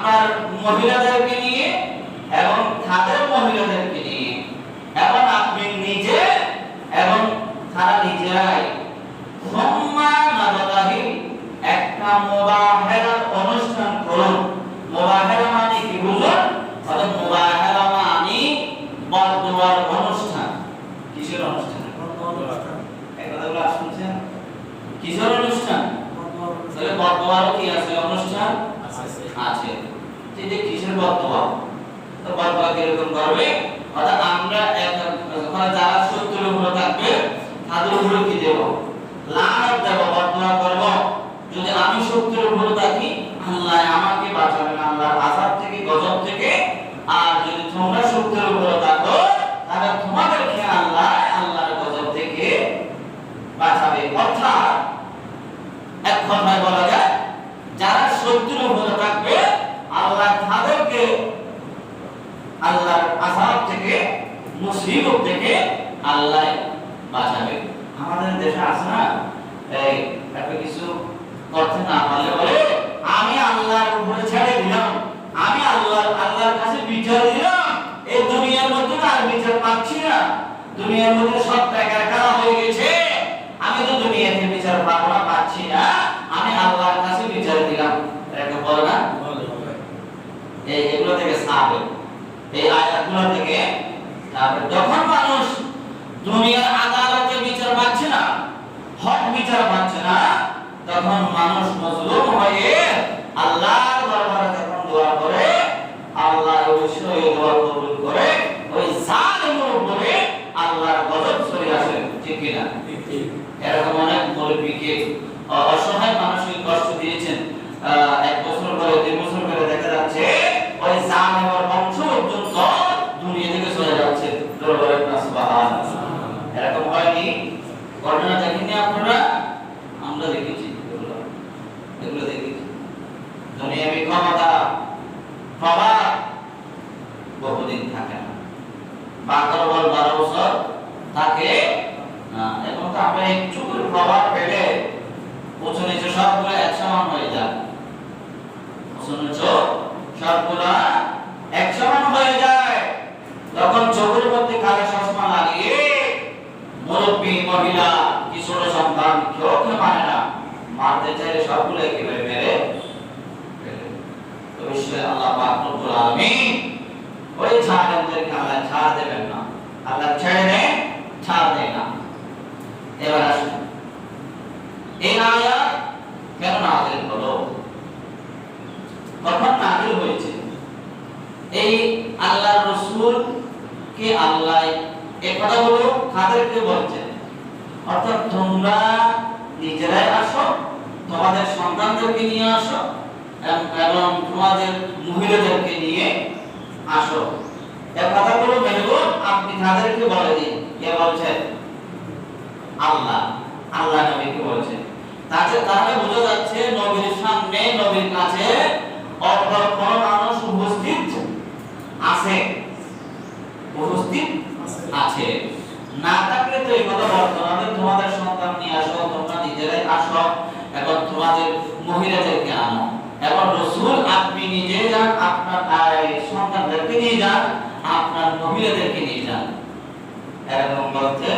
আপনার মহিলাদেরকে নিয়ে এবং তাদের মহিলাদেরকে নিয়ে এবং আপনি নিজে এবং তারা নিজেরাই সম্মানাবতাহী একটা মোবাহেরার অনুষ্ঠান করুন মোবাহেরা মানে কি বুঝুন অর্থাৎ মোবাহেরা মানে বদদোয়ার অনুষ্ঠান কিসের অনুষ্ঠান এই কথাগুলো শুনছেন কিসের অনুষ্ঠান তাহলে বদদোয়ারও কি আছে অনুষ্ঠান আছে যে কিসের বদদোয়া তো বদদোয়া কীরকম করবে অর্থাৎ আমরা এক- ওখানে যারা শত্রুর উপরে থাকবে তাদের উপরে কি দেব লানত দেব বদদোয়া করব যদি আমি শত্রুর উপরে থাকি আল্লাহ আমাকে বাঁচাবেন আল্লাহর আযাব থেকে গজব থেকে আর যদি তোমরা শত্রুর উপরে থাকো তাহলে তোমাদেরকে আল্লাহ আল্লাহর গজব থেকে বাঁচাবে অর্থাৎ কথায় বলা যায়, যারা শত্রুর উপরে থাকবে, আল্লাহ তাদেরকে আল্লাহর আযাব থেকে, মুসিবত থেকে আল্লাহ বাঁচাবে। আমাদের দেশে আছে না, এই একটা কিছু করতে না পারলে বলে, আমি আল্লাহর উপরে ছেড়ে দিলাম, আমি আল্লাহ, আল্লাহর কাছে বিচার দিলাম, এই দুনিয়ার মধ্যে আর বিচার পাচ্ছি না। দুনিয়ার মধ্যে সব টাকা কারা হয়ে গেছে আমি তো দুনিয়াতে বিচার পাবো না পাচ্ছি না আমি আল্লাহর কাছে বিচার দিলাম এটা বলে না এই এগুলো এই আয়াতগুলো থেকে যখন মানুষ দুনিয়ার আদালতে বিচার পাচ্ছে না, হক বিচার পাচ্ছে না, তখন মানুষ মজলুম হয়ে আল্লাহর দরবারে যখন দোয়া করে আল্লাহ অবশ্যই দোয়া কবুল করে, ওই জালিমের উপরে আল্লাহর গজব সরে আসে, ঠিক কি না এরকম অনেক মৌলবীকে অসহায় মানসিক কষ্ট দিয়েছেন। এক বছর পরে, দুই বছর পরে দেখা যাচ্ছে ওই জানেমার বংশ পর্যন্ত দুনিয়া থেকে চলে যাচ্ছে দরবারে সুবহান এরকম হয়নি ঘটনা দেখেননি আপনারা আমরা দেখেছি এগুলো এগুলো দেখেছি দুনিয়াবি ক্ষমতা প্রভাব বহুদিন থাকে না। বারো বল, বারো বছর থাকে এখন তো আমরা একটু প্রভাব পেলে উঁচু নিচু সবগুলো এক সমান হয়ে যায়। উঁচু নিচু সবগুলো এক সমান হয়ে যায়। তখন চোখের মধ্যে কালো চশমা লাগিয়ে মুরব্বী, মহিলা, কিশোর সন্তান কেউ মানে না। মারতে চাইলে সবগুলো একেবারে মেরে। তো আল্লাহ পাক রব্বুল আলামিন ওই জালেমদেরকে আল্লাহ ছাড় দেবেন না। আল্লাহ ছেড়ে ছাড় দেয় না। এবার আসুন। এই আয়াত কেন নাজিল হলো? কখন নাজিল হয়েছে? এই আল্লাহর রাসূল কে আল্লাহ? এই কথাগুলো কাদেরকে বলছেন? অর্থাৎ তোমরা নিজেরাই আসো, তোমাদের সন্তানদেরকে নিয়ে আসো এবং- তোমাদের মহিলাদেরকে নিয়ে আসো। কথাগুলো আপনি তাদেরকে বলে দিন। কে আল্লাহ। আল্লাহ নবীকে তাহলে বোঝা যাচ্ছে নবীর সামনে, নবীর কাছে অপর কোন মানুষ উপস্থিত আছে? উপস্থিত আছে। না থাকলে তো এই কথা বলতো তোমাদের সন্তান নিয়ে আসো, তোমরা নিজেরাই আসো, এবং তোমাদের মহিলাদেরকে আনো। এবং রসুল আপনি নিজে যান, আপনার সন্তানদেরকে নিয়ে যান, আপনার মহিলাদেরকে নিয়ে যান। এরকম বলতে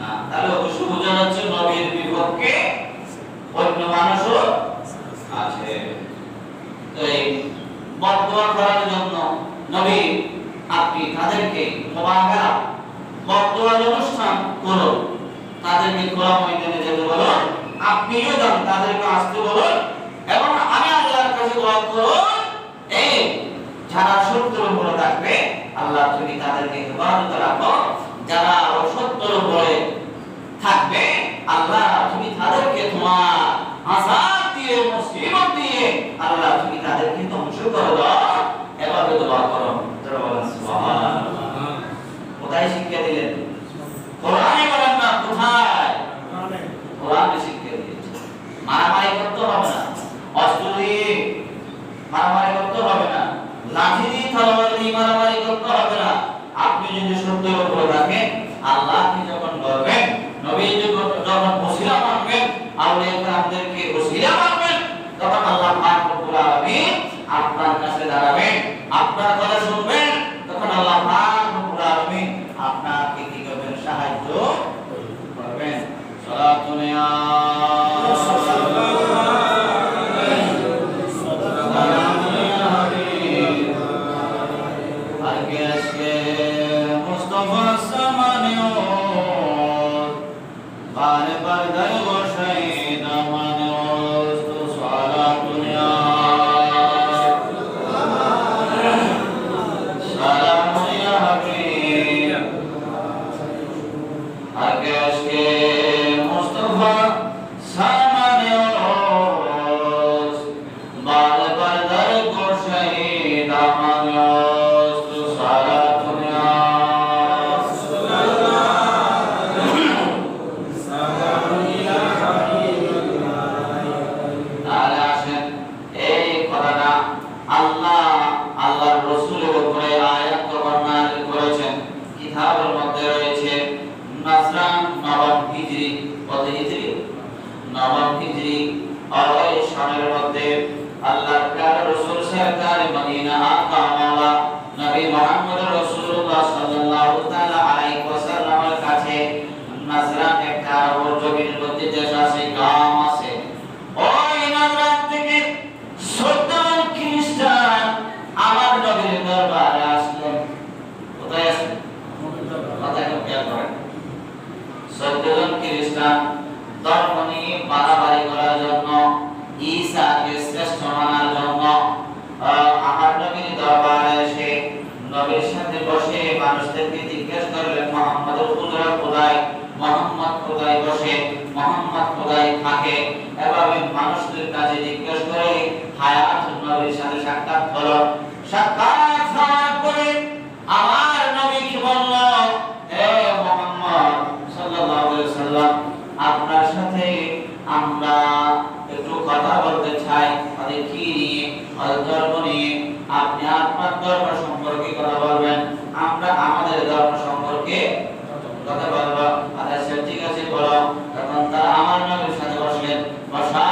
না, তাহলে অবশ্যই বোঝা যাচ্ছে নবীর বিপক্ষে অন্য মানুষও আছে। তো এই বদদোয়া করার জন্য নবী আপনি তাদেরকে মোবাহেরা বদদোয়ার অনুষ্ঠান করুন। তাদেরকে খোলা ময়দানে যেতে বলুন, আপনিও যান, তাদেরকে আসতে আমি আল্লাহর কাছে দোয়া করুন এই যারা সত্যের উপরে থাকবে আল্লাহ তুমি তাদেরকে হেফাজত রাখো যারা থাকবে আল্লাহ তুমি তাদেরকে তোমার আযাব দিয়ে দিয়ে আল্লাহ তুমি তাদেরকে ধ্বংস করে দাও আল্লাহ আল্লাহকে যখন ধরবেন নবী যখন যখন ওসিলা মানবেন, আউলিয়া کرامদেরকে ওসিলা মানবেন, তখন আল্লাহ পাক রব্বুল আলামিন আপনার কাছে দাঁড়াবেন, আপনার কথা শুনবেন, তখন আল্লাহ হিজরি কত হিজরি নবম হিজরি আর ওই মধ্যে আল্লাহর প্রিয় রাসূল সরকার মদিনা আকামালা নবী মুহাম্মদ রাসূলুল্লাহ সাল্লাল্লাহু তাআলা আলাইহি ওয়াসাল্লামের কাছে নাসরান একটা আরব জমিনের মধ্যে দেশ আছে গ্রাম আছে ওই নাজরাত থেকে সত্তর খ্রিস্টান আমার নবীর দরবারে আসলেন কোথায় আসলেন কথা একটু খেয়াল করেন সত্তরজন খ্রিস্টান ধর্ম নিয়ে বাড়াবাড়ি করার জন্য ঈসাকে শ্রেষ্ঠ মানার জন্য আহ, আমার নবীর দরবারে এসে নবীর সাথে বসে মানুষদেরকে জিজ্ঞেস করলেন মোহাম্মদের হুজুরা কোথায়? মোহাম্মদ কোথায় বসে? মোহাম্মদ কোথায় থাকে? এভাবে মানুষদের কাছে জিজ্ঞেস করে হায়াত নবীর সাথে সাক্ষাৎ হলো। সাক্ষাৎ Mas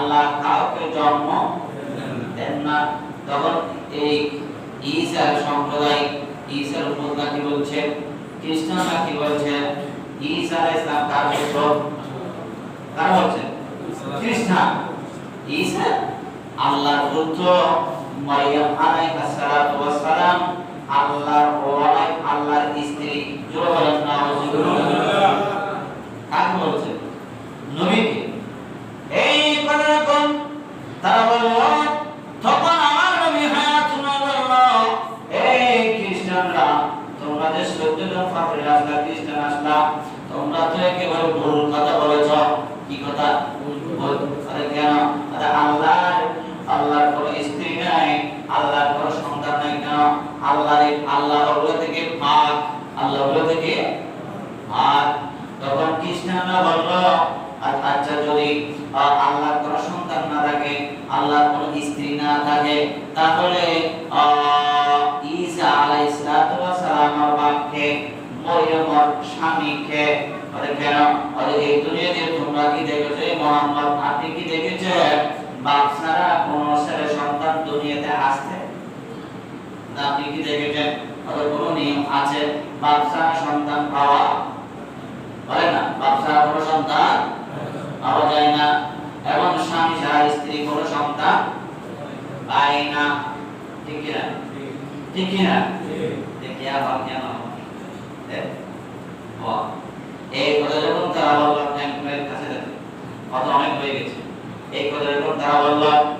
আল্লাহ কাউকে জন্ম দেন না। তখন এই ঈসার সম্প্রদায় ঈসার উপত্যকা কি বলছে? খ্রিস্টানরা কি বলছে? ঈসা ইসলাম তার পুত্র? কার বলছে? খ্রিস্টান। ঈসা আল্লাহর পুত্র মারিয়াম আলাইহিস সালাতু ওয়াস সালাম আল্লাহর ওয়াইফ আল্লাহর স্ত্রী জোরে বলেন নাউজুবিল্লাহ কাকে বলছে নবীকে এই কথা যখন তারা বলল তখন আমার নবী হায়াতুন বলল এই খ্রিস্টানরা তোমরা সত্যজন ফাফির আসলা খ্রিস্টান আসলা তোমরা তো একেবারে ভুল কথা বলেছ। কি কথা? আরে কেন? আরে আল্লাহ আল্লাহর কোনো স্ত্রী নাই, আল্লাহর কোনো সন্তান নাই কেন? আল্লাহর আল্লাহ ওগুলো থেকে পাক আল্লাহ ওগুলো থেকে আর তখন খ্রিস্টানরা বলল কেন? আপনি কি দেখেছেন? কোনো কোনো নিয়ম আছে বাপ সন্তান পাওয়া। বলে না বাপ ছাড়া কোনো সন্তান পাওয়া যায় না। এবং স্বামী ছাড়া স্ত্রী কোনো সন্তান পায় না। ঠিক কি না ঠিক কি না দেখি আবার কেন এ? ও, এই কথা যখন তারা বললাম ট্যাঙ্কের কাছে দেখো কত অনেক হয়ে গেছে এই কথা যখন তারা বললাম